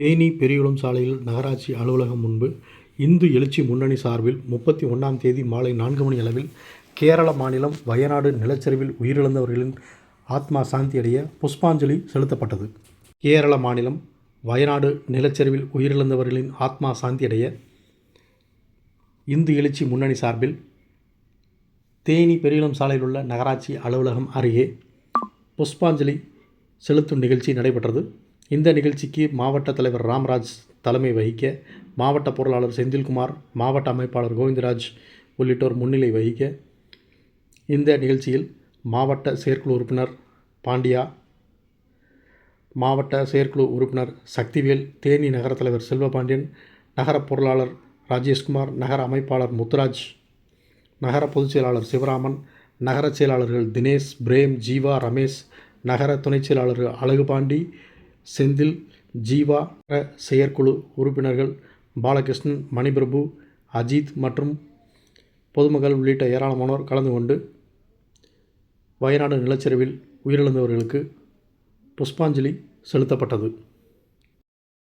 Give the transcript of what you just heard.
தேனி பெரியகுளம் சாலையில் நகராட்சி அலுவலகம் முன்பு இந்து எழுச்சி முன்னணி சார்பில் முப்பத்தி ஒன்றாம் தேதி மாலை நான்கு மணி அளவில் கேரள மாநிலம் வயநாடு நிலச்சரிவில் உயிரிழந்தவர்களின் ஆத்மா சாந்தியடைய புஷ்பாஞ்சலி செலுத்தப்பட்டது. கேரள மாநிலம் வயநாடு நிலச்சரிவில் உயிரிழந்தவர்களின் ஆத்மா சாந்தியடைய இந்து எழுச்சி முன்னணி சார்பில் தேனி பெரியகுளம் சாலையில் உள்ள நகராட்சி அலுவலகம் அருகே புஷ்பாஞ்சலி செலுத்தும் நிகழ்ச்சி நடைபெற்றது. இந்த நிகழ்ச்சிக்கு மாவட்ட தலைவர் ராம்ராஜ் தலைமை வகிக்க மாவட்ட பொருளாளர் செந்தில்குமார் மாவட்ட அமைப்பாளர் கோவிந்தராஜ் உள்ளிட்டோர் முன்னிலை வகிக்க இந்த நிகழ்ச்சியில் மாவட்ட செயற்குழு உறுப்பினர் பாண்டியா மாவட்ட செயற்குழு உறுப்பினர் சக்திவேல் தேனி நகர தலைவர் செல்வபாண்டியன் நகர பொருளாளர் ராஜேஷ்குமார் நகர அமைப்பாளர் முத்துராஜ் நகர பொதுச் செயலாளர் சிவராமன் நகர செயலாளர்கள் தினேஷ் பிரேம் ஜீவா ரமேஷ் நகர துணைச் செயலாளர்கள் அழகுபாண்டி செந்தில் ஜீவா செயற்குழு உறுப்பினர்கள் பாலகிருஷ்ணன் மணிபிரபு அஜித் மற்றும் பொதுமக்கள் உள்ளிட்ட ஏராளமானோர் கலந்து கொண்டு வயநாடு நிலச்சரிவில் உயிரிழந்தவர்களுக்கு புஷ்பாஞ்சலி செலுத்தப்பட்டது.